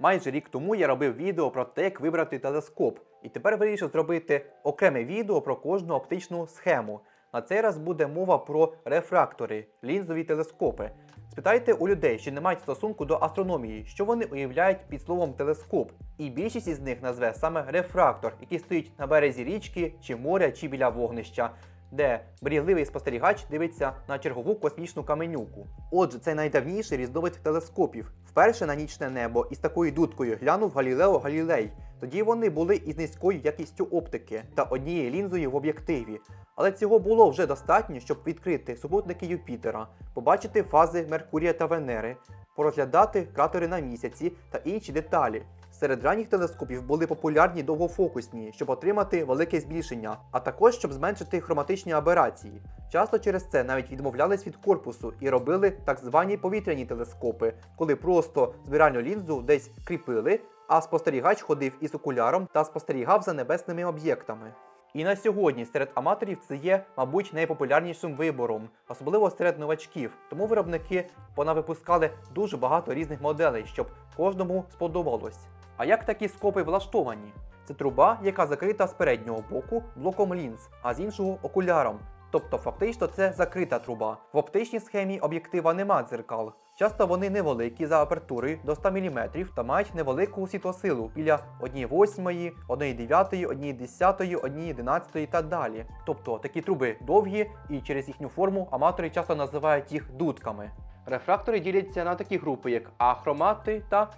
Майже рік тому я робив відео про те, як вибрати телескоп, і тепер вирішив зробити окреме відео про кожну оптичну схему. На цей раз буде мова про рефрактори, лінзові телескопи. Спитайте у людей, що не мають стосунку до астрономії, що вони уявляють під словом телескоп. І більшість із них назве саме рефрактор, який стоїть на березі річки чи моря, чи біля вогнища, де мрійливий спостерігач дивиться на чергову космічну каменюку. Отже, це найдавніший різновид телескопів. Вперше на нічне небо із такою дудкою глянув Галілео Галілей. Тоді вони були із низькою якістю оптики та однією лінзою в об'єктиві. Але цього було вже достатньо, щоб відкрити супутники Юпітера, побачити фази Меркурія та Венери, порозглядати кратери на місяці та інші деталі. Серед ранніх телескопів були популярні довгофокусні, щоб отримати велике збільшення, а також щоб зменшити хроматичні аберації. Часто через це навіть відмовлялись від корпусу і робили так звані повітряні телескопи, коли просто збиральну лінзу десь кріпили, а спостерігач ходив із окуляром та спостерігав за небесними об'єктами. І на сьогодні серед аматорів це є, мабуть, найпопулярнішим вибором, особливо серед новачків. Тому виробники понавипускали дуже багато різних моделей, щоб кожному сподобалось. А як такі скопи влаштовані? Це труба, яка закрита з переднього боку блоком лінз, а з іншого окуляром. Тобто фактично це закрита труба. В оптичній схемі об'єктива нема дзеркал. Часто вони невеликі за апертурою до 100 мм та мають невелику світлосилу біля 1,8, 1,9, 1,10, 1,11 та далі. Тобто такі труби довгі і через їхню форму аматори часто називають їх дудками. Рефрактори діляться на такі групи, як ахромати та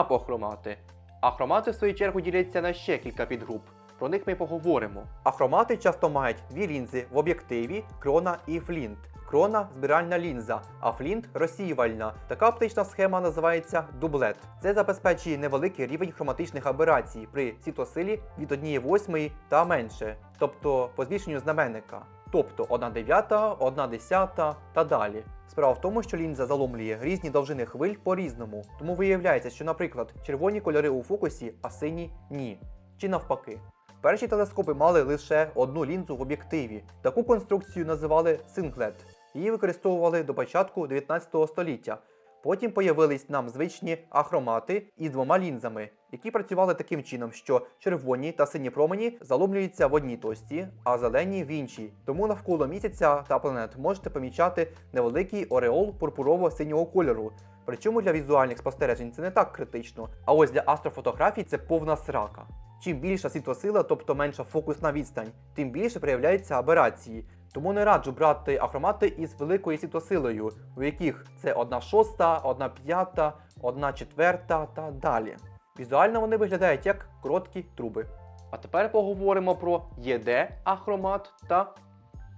апохромати. Ахромати, в свою чергу, діляться на ще кілька підгруп. Про них ми поговоримо. Ахромати часто мають дві лінзи в об'єктиві, крона і флінт. Крона збиральна лінза, а флінт розсіювальна. Така оптична схема називається дублет. Це забезпечує невеликий рівень хроматичних аберацій при світлосилі від 1,8 та менше, тобто по збільшенню знаменника. Тобто 1 дев'ята, 1 десята та далі. Справа в тому, що лінза заломлює різні довжини хвиль по-різному, тому виявляється, що, наприклад, червоні кольори у фокусі, а сині ні. Чи навпаки. Перші телескопи мали лише одну лінзу в об'єктиві. Таку конструкцію називали синглет. Її використовували до початку 19 століття. Потім появились нам звичні ахромати із двома лінзами, які працювали таким чином, що червоні та сині промені заломлюються в одній точці, а зелені в іншій. Тому навколо місяця та планет можете помічати невеликий ореол пурпурово-синього кольору. Причому для візуальних спостережень це не так критично, а ось для астрофотографій це повна срака. Чим більша світлосила, тобто менша фокусна відстань, тим більше проявляються аберації. Тому не раджу брати ахромати із великою світлосилою, у яких це 1 шоста, 1 п'ята, 1 четверта та далі. Візуально вони виглядають як короткі труби. А тепер поговоримо про ЄД ахромат та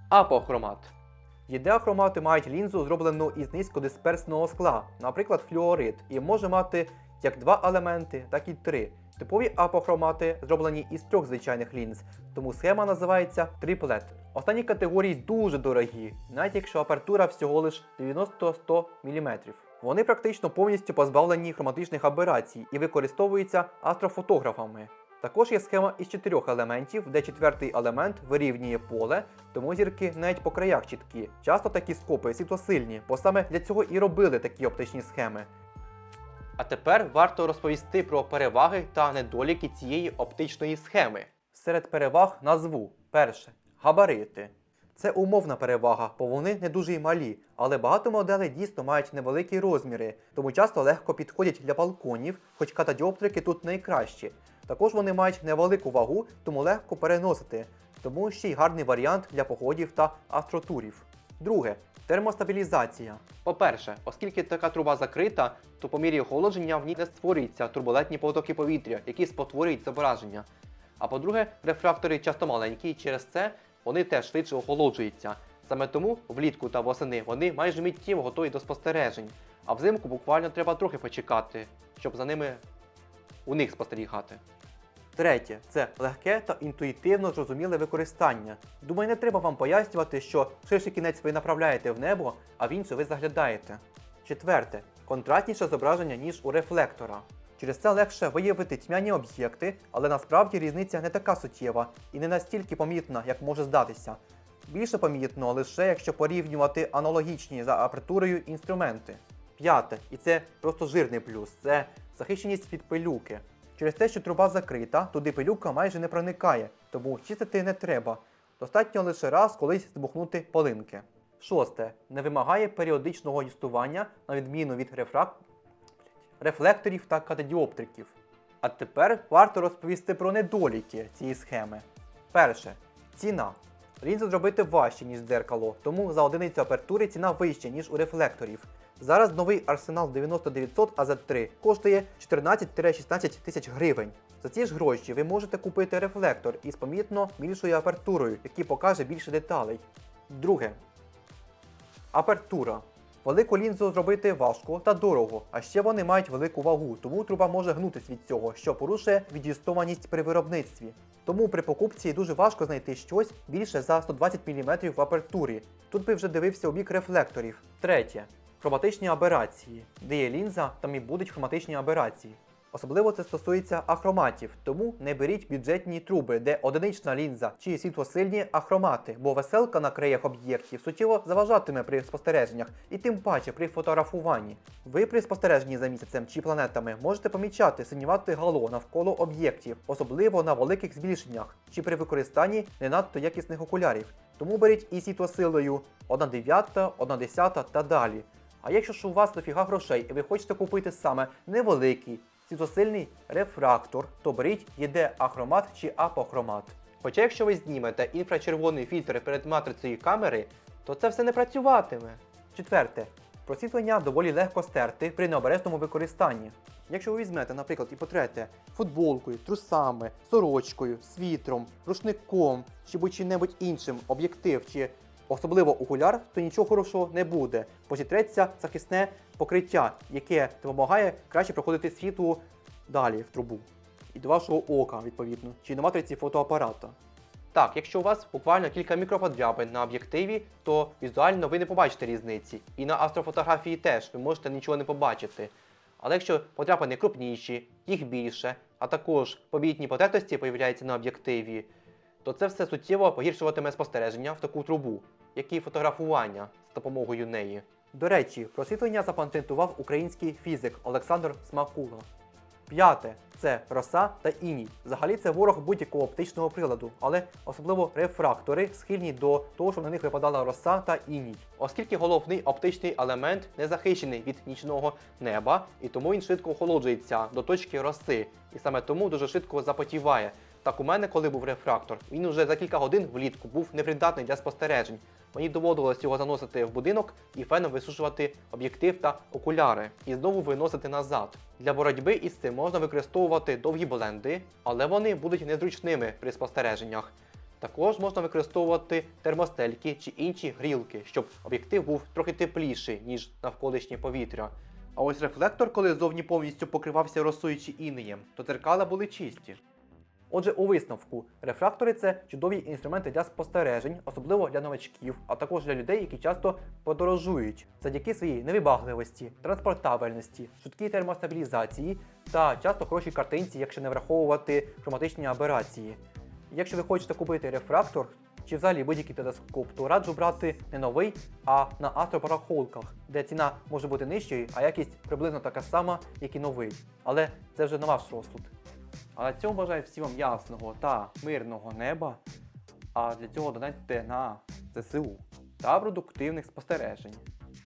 апохромат. ЄД-ахромати мають лінзу, зроблену із низькодисперсного скла, наприклад, флюорит, і може мати як два елементи, так і три. Типові апохромати зроблені із трьох звичайних лінз, тому схема називається триплет. Останні категорії дуже дорогі, навіть якщо апертура всього лиш 90-100 мм. Вони практично повністю позбавлені хроматичних аберацій і використовуються астрофотографами. Також є схема із чотирьох елементів, де четвертий елемент вирівнює поле, тому зірки навіть по краях чіткі. Часто такі скопи світлосильні, бо саме для цього і робили такі оптичні схеми. А тепер варто розповісти про переваги та недоліки цієї оптичної схеми. Серед переваг назву перше габарити. Це умовна перевага, бо вони не дуже й малі, але багато моделей дійсно мають невеликі розміри, тому часто легко підходять для балконів, хоч катадіоптрики тут найкращі. Також вони мають невелику вагу, тому легко переносити, тому ще й гарний варіант для походів та астротурів. Друге термостабілізація. По-перше, оскільки така труба закрита, то по мірі охолодження в ній не створюються турбулентні потоки повітря, які спотворюють зображення. А по-друге, рефрактори часто маленькі, і через це вони теж швидше охолоджуються. Саме тому влітку та восени вони майже миттєво готові до спостережень, а взимку буквально треба трохи почекати, щоб за ними у них спостерігати. Третє це легке та інтуїтивно зрозуміле використання. Думаю, не треба вам пояснювати, що ширший кінець ви направляєте в небо, а в інше ви заглядаєте. Четверте контрастніше зображення, ніж у рефлектора. Через це легше виявити тьмяні об'єкти, але насправді різниця не така суттєва і не настільки помітна, як може здатися. Більше помітно лише якщо порівнювати аналогічні за апертурою інструменти. П'яте, і це просто жирний плюс, це захищеність від пилюки. Через те, що труба закрита, туди пилюка майже не проникає, тому чистити не треба. Достатньо лише раз колись збухнути полинки. Шосте. Не вимагає періодичного юстування на відміну від рефрак... рефлекторів та катодіоптриків. А тепер варто розповісти про недоліки цієї схеми. Перше. Ціна. Лінзу зробити важче, ніж дзеркало, тому за одиницю апертури ціна вища, ніж у рефлекторів. Зараз новий арсенал 9900 AZ3 коштує 14-16 тисяч гривень. За ці ж гроші ви можете купити рефлектор із помітно більшою апертурою, який покаже більше деталей. Друге. Апертура. Велику лінзу зробити важко та дорого, а ще вони мають велику вагу, тому труба може гнутись від цього, що порушує відістованість при виробництві. Тому при покупці дуже важко знайти щось більше за 120 мм в апертурі. Тут би вже дивився у бік рефлекторів. Третє. Хроматичні аберації. Де є лінза, там і будуть хроматичні аберації. Особливо це стосується ахроматів, тому не беріть бюджетні труби, де одинична лінза чи світлосильні ахромати, бо веселка на краях об'єктів суттєво заважатиме при спостереженнях і тим паче при фотографуванні. Ви при спостереженні за місяцем чи планетами можете помічати синювате гало навколо об'єктів, особливо на великих збільшеннях чи при використанні не надто якісних окулярів. Тому беріть і світлосилою 1 дев'ята, 1 десята та далі. А якщо ж у вас дофіга грошей і ви хочете купити саме невеликий, світлосильний рефрактор, то беріть єде ахромат чи апохромат. Хоча якщо ви знімете інфрачервоний фільтр перед матрицею камери, то це все не працюватиме. Четверте. Просвітлення доволі легко стерти при необережному використанні. Якщо ви візьмете, наприклад, і потрете футболкою, трусами, сорочкою, світром, рушником чи будь-чим-небудь іншим об'єктив чи особливо окуляр, то нічого хорошого не буде, бо зітреться захисне покриття, яке допомагає краще проходити світло далі в трубу. І до вашого ока, відповідно, чи на матриці фотоапарата. Так, якщо у вас буквально кілька мікроподряпин на об'єктиві, то візуально ви не побачите різниці. І на астрофотографії теж ви можете нічого не побачити. Але якщо подряпини крупніші, їх більше, а також помітні потертості появляються на об'єктиві, то це все суттєво погіршуватиме спостереження в таку трубу, як і фотографування з допомогою неї. До речі, просвітлення запатентував український фізик Олександр Смакула. П'яте це роса та іній. Взагалі це ворог будь-якого оптичного приладу, але особливо рефрактори схильні до того, щоб на них випадала роса та іній. Оскільки головний оптичний елемент не захищений від нічного неба, і тому він швидко охолоджується до точки роси, і саме тому дуже швидко запотіває. Так у мене, коли був рефрактор, він уже за кілька годин влітку був непридатний для спостережень. Мені доводилось його заносити в будинок і феном висушувати об'єктив та окуляри, і знову виносити назад. Для боротьби із цим можна використовувати довгі бленди, але вони будуть незручними при спостереженнях. Також можна використовувати термостельки чи інші грілки, щоб об'єктив був трохи тепліший, ніж навколишнє повітря. А ось рефлектор, коли зовні повністю покривався росою чи інеєм, то дзеркала були чисті. Отже, у висновку, рефрактори це чудові інструменти для спостережень, особливо для новачків, а також для людей, які часто подорожують завдяки своїй невибагливості, транспортабельності, швидкій термостабілізації та часто хорошій картинці, якщо не враховувати хроматичні аберації. Якщо ви хочете купити рефрактор чи взагалі будь-який телескоп, то раджу брати не новий, а на астропарахолках, де ціна може бути нижчою, а якість приблизно така сама, як і новий. Але це вже на ваш розсуд. А на цьому бажаю всім вам ясного та мирного неба. А для цього донатьте на ЗСУ та продуктивних спостережень.